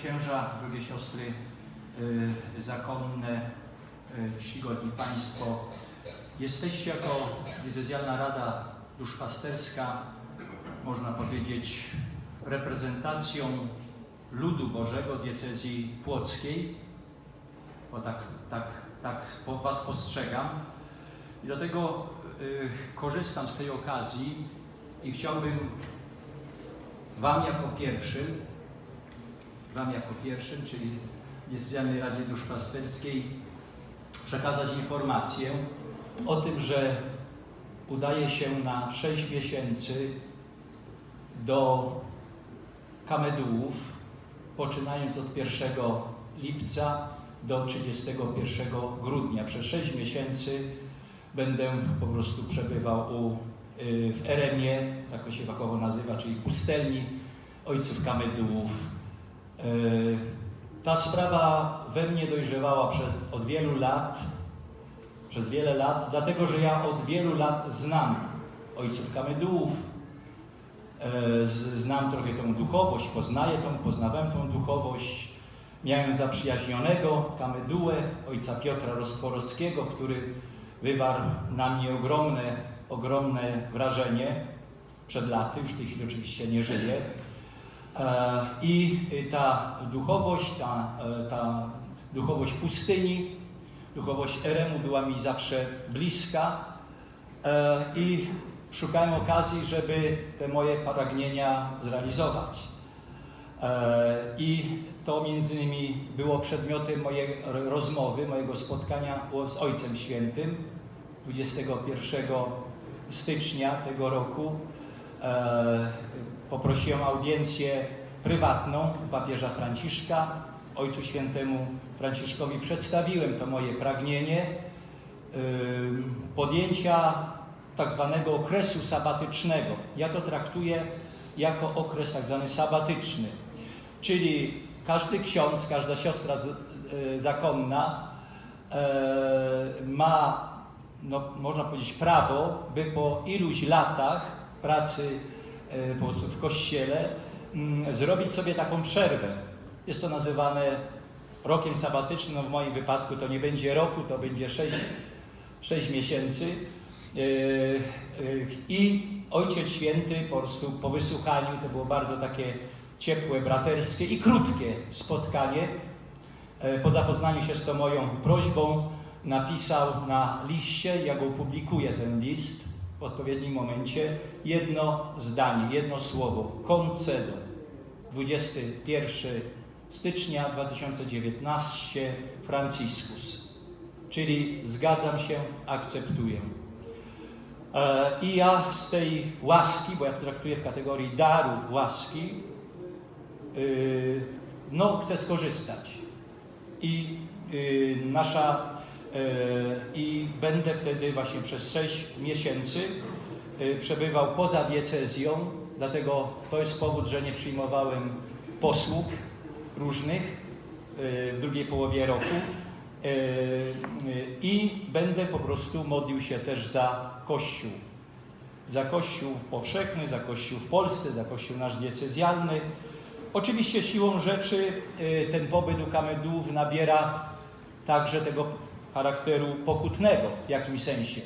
księża, drogie siostry y, zakonne, y, czcigodni Państwo, jesteście jako Diecezjalna Rada Duszpasterska, można powiedzieć, reprezentacją ludu Bożego diecezji płockiej, bo tak, tak, tak Was postrzegam. I dlatego y, korzystam z tej okazji i chciałbym Wam jako pierwszym, Wam jako pierwszym, czyli Diecezjalnej Radzie Duszpasterskiej, przekazać informację o tym, że udaje się na 6 miesięcy do Kamedułów, poczynając od 1 lipca do 31 grudnia. Przez 6 miesięcy będę po prostu przebywał u, y, w Eremie, tak to się fachowo nazywa, czyli pustelni ojców Kamedułów. Y, Ta sprawa we mnie dojrzewała przez, od wielu lat, przez wiele lat, dlatego że ja od wielu lat znam ojców Kamedułów, e, znam trochę tą duchowość, poznaję tą, poznawałem tą duchowość. Miałem zaprzyjaźnionego Kamedułę, ojca Piotra Rostworowskiego, który wywarł na mnie ogromne, ogromne wrażenie przed laty, już w tej chwili oczywiście nie żyje. E, I ta duchowość, ta, e, ta duchowość pustyni, duchowość Eremu była mi zawsze bliska e, i szukałem okazji, żeby te moje pragnienia zrealizować. I to między innymi było przedmiotem mojej ro- rozmowy, mojego spotkania z Ojcem Świętym 21 stycznia tego roku. E, Poprosiłem audiencję prywatną papieża Franciszka. Ojcu Świętemu Franciszkowi przedstawiłem to moje pragnienie ym, podjęcia tak zwanego okresu sabatycznego. Ja to traktuję jako okres tak zwany sabatyczny, czyli każdy ksiądz, każda siostra y, zakonna e, ma, no, można powiedzieć, prawo, by po iluś latach pracy e, po prostu w kościele mm, zrobić sobie taką przerwę. Jest to nazywane rokiem sabatycznym, no w moim wypadku to nie będzie roku, to będzie 6, 6 miesięcy. Yy, yy, I Ojciec Święty po prostu po wysłuchaniu, to było bardzo takie ciepłe, braterskie i krótkie spotkanie, po zapoznaniu się z tą moją prośbą napisał na liście, ja go opublikuję ten list w odpowiednim momencie, jedno zdanie, jedno słowo, concedo. 21 stycznia 2019 Franciscus, czyli zgadzam się, akceptuję. E, I ja z tej łaski, bo ja to traktuję w kategorii daru łaski, y, no chcę skorzystać. I y, nasza i będę wtedy właśnie przez 6 miesięcy y, przebywał poza diecezją, dlatego to jest powód, że nie przyjmowałem posług różnych y, w drugiej połowie roku i będę po prostu modlił się też za Kościół. Za Kościół powszechny, za Kościół w Polsce, za Kościół nasz diecezjalny. Oczywiście siłą rzeczy ten pobyt u Kamedułów nabiera także tego charakteru pokutnego w jakimś sensie.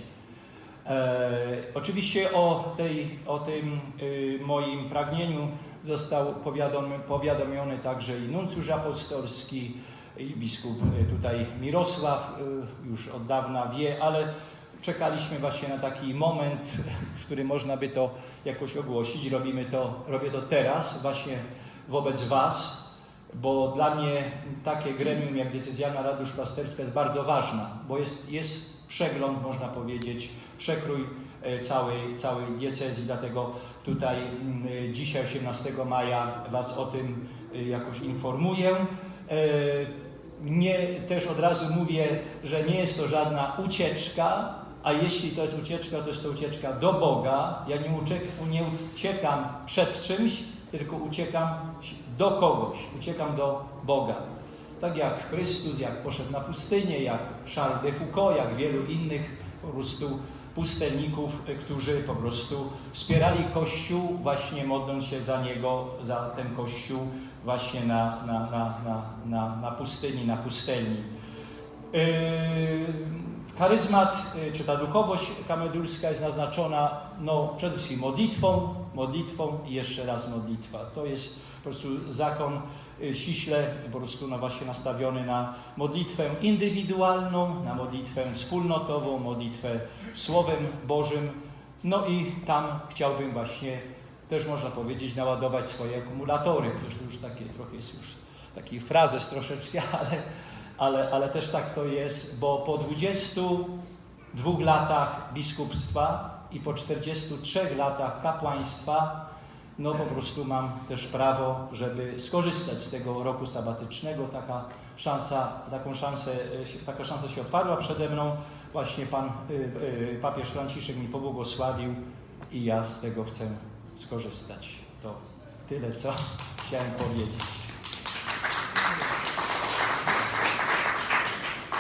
E, oczywiście o, tej, o tym y, moim pragnieniu został powiadom, powiadomiony także i nuncjusz apostolski, i biskup y, tutaj Mirosław y, już od dawna wie, ale czekaliśmy właśnie na taki moment, w którym można by to jakoś ogłosić. Robimy to, robię to teraz właśnie wobec Was, bo dla mnie takie gremium jak Decyzjalna Rada Duszpasterska jest bardzo ważna, bo jest, jest przegląd, można powiedzieć, przekrój e, całej, całej diecezji, dlatego tutaj mm, e, dzisiaj 18 maja Was o tym e, jakoś informuję. Nie, też od razu mówię, że nie jest to żadna ucieczka, a jeśli to jest ucieczka, to jest to ucieczka do Boga. Ja nie, uciek, nie uciekam przed czymś, tylko uciekam do kogoś, uciekam do Boga. Tak jak Chrystus, jak poszedł na pustynię, jak Charles de Foucault, jak wielu innych po prostu pustelników, którzy po prostu wspierali Kościół, właśnie modląc się za niego, za ten Kościół właśnie na, na, na, na, na, na pustyni, na pustelni. Yy, Charyzmat, yy, czy ta duchowość kamedulska jest naznaczona no, przede wszystkim modlitwą, modlitwą i jeszcze raz modlitwa. To jest po prostu zakon yy, ściśle po prostu no właśnie nastawiony na modlitwę indywidualną, na modlitwę wspólnotową, modlitwę Słowem Bożym. No i tam chciałbym właśnie też można powiedzieć naładować swoje akumulatory. To już takie trochę jest już taki frazes troszeczkę, ale ale, ale też tak to jest, bo po 22 latach biskupstwa i po 43 latach kapłaństwa, no po prostu mam też prawo, żeby skorzystać z tego roku sabatycznego. Taka szansa, taką szansę, taka szansa się otwarła przede mną. Właśnie pan y, y, papież Franciszek mi pobłogosławił i ja z tego chcę skorzystać. To tyle, co chciałem powiedzieć.